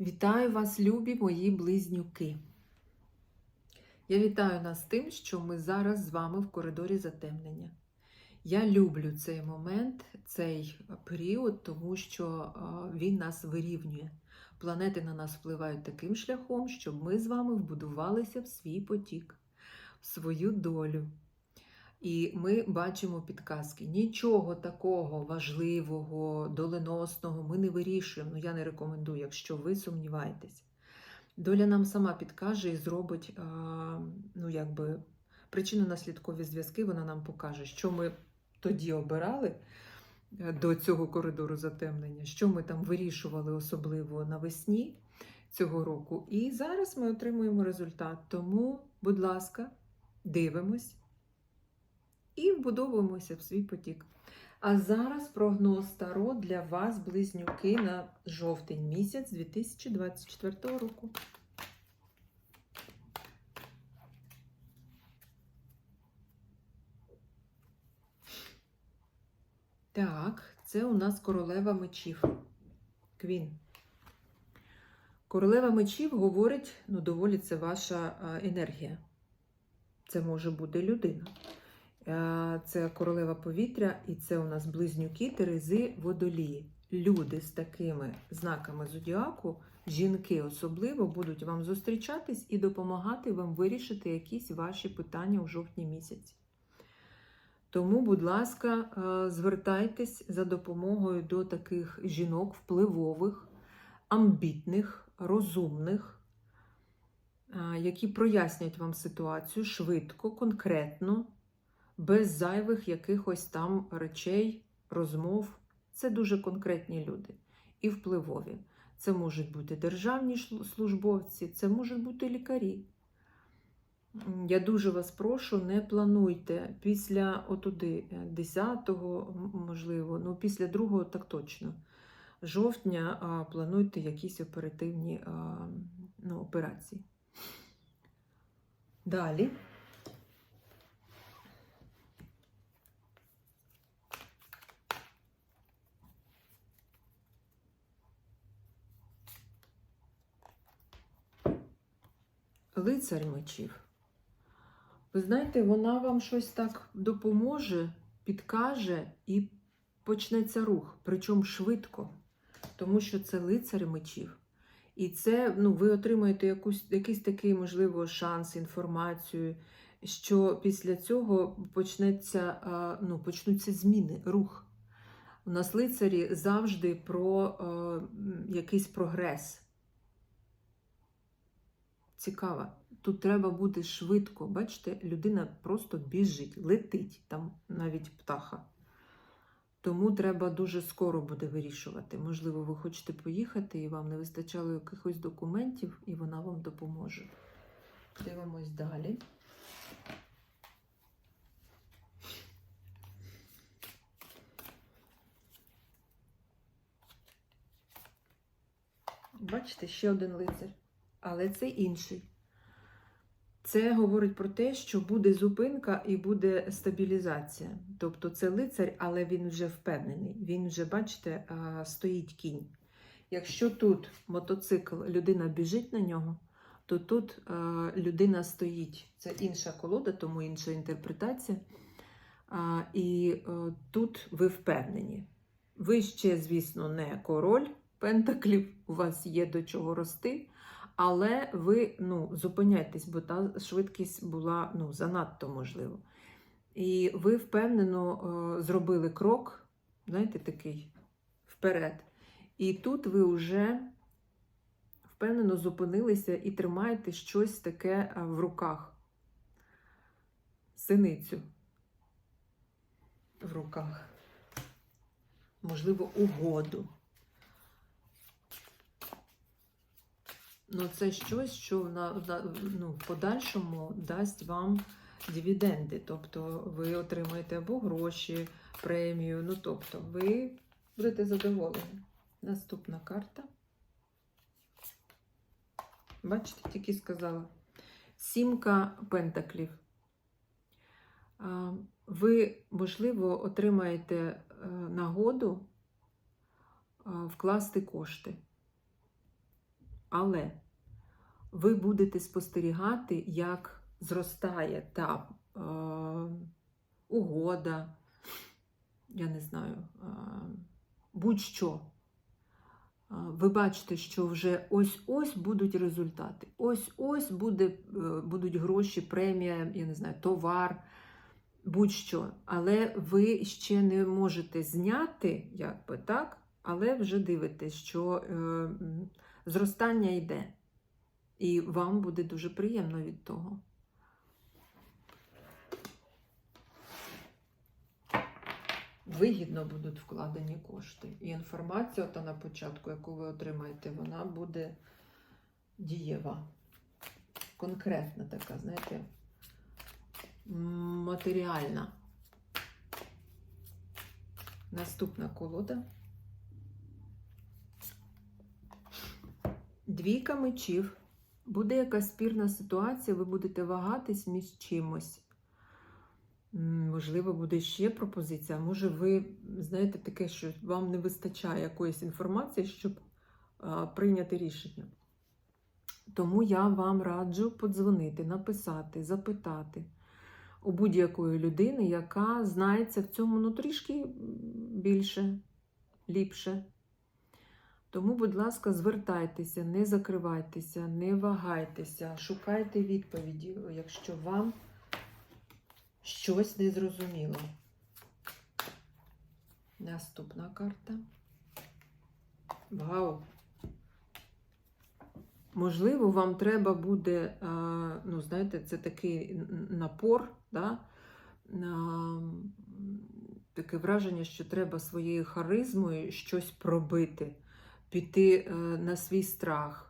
Вітаю вас, любі мої близнюки. Я вітаю нас тим, що ми зараз з вами в коридорі затемнення. Я люблю цей момент, цей період, тому що він нас вирівнює. Планети на нас впливають таким шляхом, щоб ми з вами вбудувалися в свій потік, в свою долю. І ми бачимо підказки. Нічого такого важливого, доленосного ми не вирішуємо. Ну, я не рекомендую, якщо ви сумніваєтесь. Доля нам сама підкаже і зробить ну, якби, причинно-наслідкові зв'язки, вона нам покаже, що ми тоді обирали е, до цього коридору затемнення, що ми там вирішували особливо навесні цього року. І зараз ми отримуємо результат. Тому, будь ласка, дивимось і вбудовуємося в свій потік. А зараз прогноз Таро для вас, близнюки, на жовтень місяць 2024 року. Так, це у нас королева мечів. Квін. Королева мечів говорить, ну, доволі це ваша енергія. Це може бути людина. Е, Це королева повітря, і це у нас близнюки, терези, водолії. Люди з такими знаками зодіаку, жінки особливо, будуть вам зустрічатись і допомагати вам вирішити якісь ваші питання у жовтні місяці. Тому, будь ласка, е, звертайтесь за допомогою до таких жінок впливових, амбітних, розумних, е, які прояснять вам ситуацію швидко, конкретно без зайвих якихось там речей, розмов. Це дуже конкретні люди і впливові. Це можуть бути державні службовці, це можуть бути лікарі. Я дуже вас прошу, не плануйте після отуди 10-го, можливо, ну після 2-го так точно. Жовтня а, плануйте якісь оперативні а, ну, операції. Далі. Лицар мечів. Ви знаєте, вона вам щось так допоможе, підкаже і почнеться рух, причому швидко, тому що це лицар мечів. І це ну, ви отримаєте якусь, якийсь такий, можливо, шанс, інформацію, що після цього почнеться, ну, почнуться зміни, рух. У нас лицарі завжди про е, якийсь прогрес. Цікаво. Тут треба бути швидко. Бачите, людина просто біжить, летить, там навіть птаха. Тому треба дуже скоро буде вирішувати. Можливо, ви хочете поїхати і вам не вистачало якихось документів, і вона вам допоможе. Дивимось далі. Бачите, ще один лицар, але це інший. Це говорить про те, що буде зупинка і буде стабілізація. Тобто це лицар, але він вже впевнений. Він вже, бачите, стоїть кінь. Якщо тут мотоцикл, людина біжить на нього, то тут людина стоїть. Це інша колода, тому інша інтерпретація. І е, тут ви впевнені. Ви ще, звісно, не король пентаклів, у вас є до чого рости. Але ви ну, зупиняйтесь, бо та швидкість була ну, занадто можливо. І ви впевнено е, зробили крок, знаєте, такий вперед. І тут ви вже впевнено зупинилися і тримаєте щось таке е, в руках. Синицю в руках. Можливо, угоду. Ну, це щось, що на, ну, в подальшому дасть вам дивіденди. Тобто ви отримаєте або гроші, премію. Ну, тобто, ви будете задоволені. Наступна карта. Бачите, тільки сказала. Сімка пентаклів. Ви, можливо, отримаєте е, нагоду вкласти кошти Але ви будете спостерігати, як зростає та е, угода, я не знаю, е, будь-що. Е, Ви бачите, що вже ось-ось будуть результати. Ось-ось буде, е, будуть гроші, премія, я не знаю, товар, будь-що. Але ви ще не можете зняти, якби так, але вже дивитесь, що е, зростання йде. І вам буде дуже приємно від того. Вигідно будуть вкладені кошти. І інформація та на початку, яку ви отримаєте, вона буде дієва. Конкретна така, знаєте, матеріальна. Наступна колода. Двійка мечів. Буде якась спірна ситуація, ви будете вагатись між чимось. Можливо, буде ще пропозиція. Може, ви знаєте таке, що вам не вистачає якоїсь інформації, щоб а, прийняти рішення. Тому я вам раджу подзвонити, написати, запитати у будь-якої людини, яка знається в цьому ну, трішки більше, ліпше. Тому, будь ласка, звертайтеся, не закривайтеся, не вагайтеся, шукайте відповіді, якщо вам щось не зрозуміло. Наступна карта. Вау! Можливо, вам треба буде, ну, знаєте, це такий напор, да? таке враження, що треба своєю харизмою щось пробити, піти е, на свій страх.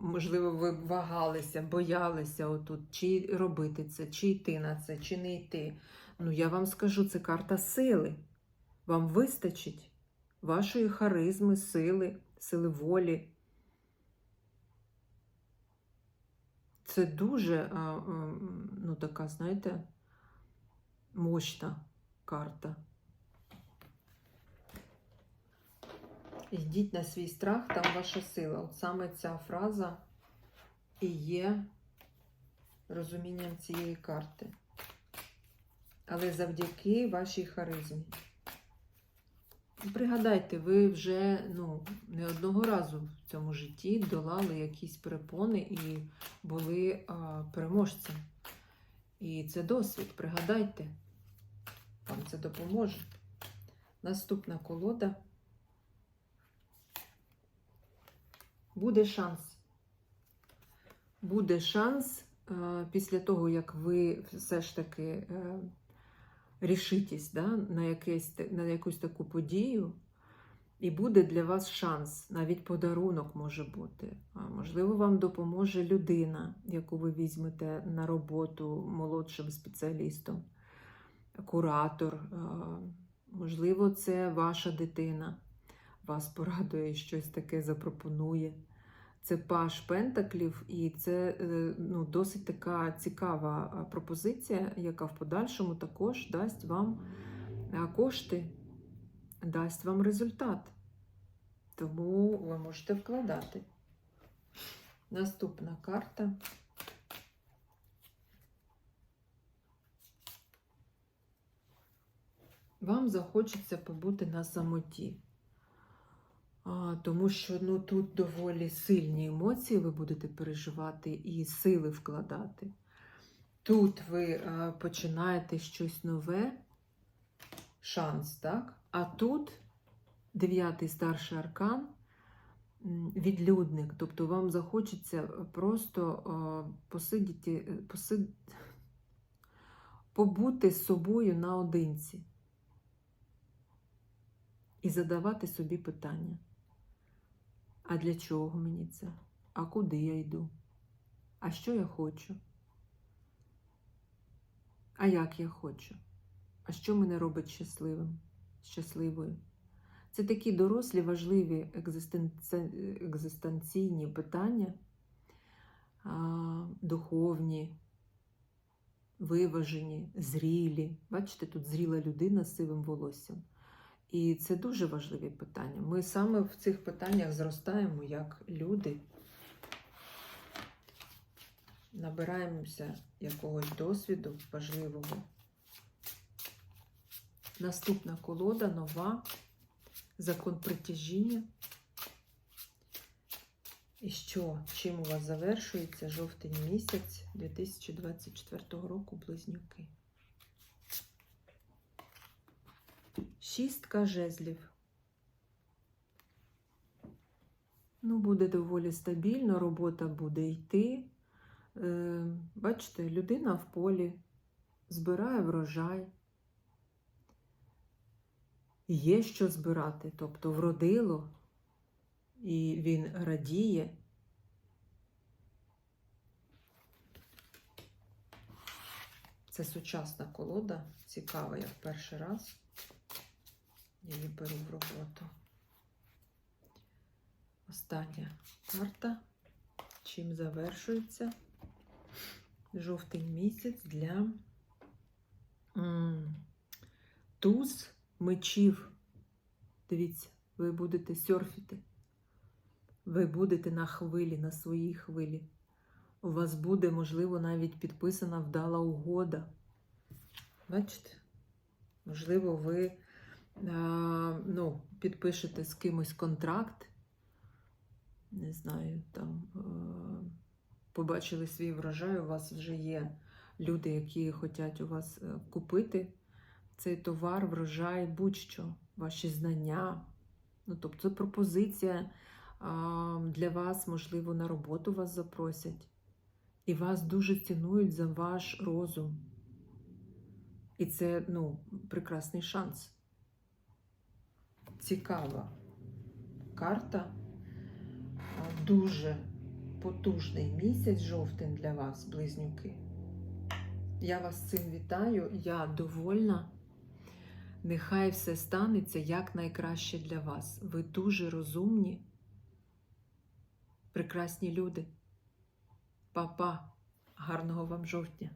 Можливо, ви вагалися, боялися отут, чи робити це, чи йти на це, чи не йти. Ну, я вам скажу, це карта сили. Вам вистачить вашої харизми, сили, сили волі. Це дуже, а, а, ну, така, знаєте, мощна карта. Йдіть на свій страх, там ваша сила. От саме ця фраза і є розумінням цієї карти. Але завдяки вашій харизмі. Пригадайте, ви вже ну, не одного разу в цьому житті долали якісь перепони і були а, переможцем. І це досвід, пригадайте, вам це допоможе. Наступна колода. Буде шанс. Буде шанс е, після того, як ви все ж таки е, рішитесь да, на, якесь, на якусь таку подію, і буде для вас шанс, навіть подарунок може бути. Можливо, вам допоможе людина, яку ви візьмете на роботу молодшим спеціалістом, куратор. Можливо, це ваша дитина вас порадує, щось таке запропонує. Це паш Пентаклів, і це е, ну, досить така цікава пропозиція, яка в подальшому також дасть вам кошти, дасть вам результат. Тому ви можете вкладати. Наступна карта. Вам захочеться побути на самоті. Тому що ну, тут доволі сильні емоції ви будете переживати і сили вкладати. Тут ви починаєте щось нове, шанс, так? А тут дев'ятий старший аркан, відлюдник. Тобто вам захочеться просто посидіти, посид... побути з собою наодинці і задавати собі питання. А для чого мені це? А куди я йду? А що я хочу? А як я хочу? А що мене робить щасливим, щасливою? Це такі дорослі, важливі екзистенці- екзистенційні питання, духовні, виважені, зрілі. Бачите, тут зріла людина з сивим волоссям. І це дуже важливі питання. Ми саме в цих питаннях зростаємо як люди, набираємося якогось досвіду важливого. Наступна колода нова. Закон притяжіння. І що? Чим у вас завершується жовтень місяць 2024 року близнюки? Шістка жезлів. Ну, буде доволі стабільно, робота буде йти. Е, бачите, людина в полі збирає врожай. Є що збирати, тобто вродило, і він радіє. Це сучасна колода, цікава, я в перший раз її беру в роботу. Остання карта. Чим завершується жовтень місяць для туз мечів. Дивіться, ви будете серфіти. Ви будете на хвилі, на своїй хвилі. У вас буде, можливо, навіть підписана вдала угода. Бачите? Можливо, ви ну, підпишете з кимось контракт. Не знаю, там е, побачили свій врожай, у вас вже є люди, які хочуть у вас е, купити цей товар, врожай, будь-що, ваші знання. Ну, тобто, це пропозиція для вас, можливо, на роботу вас запросять. І вас дуже цінують за ваш розум. І це ну, прекрасний шанс. Цікава карта. Дуже потужний місяць жовтень для вас, близнюки. Я вас цим вітаю. Я довольна. Нехай все станеться як найкраще для вас. Ви дуже розумні, прекрасні люди. Па-па. Гарного вам жовтня!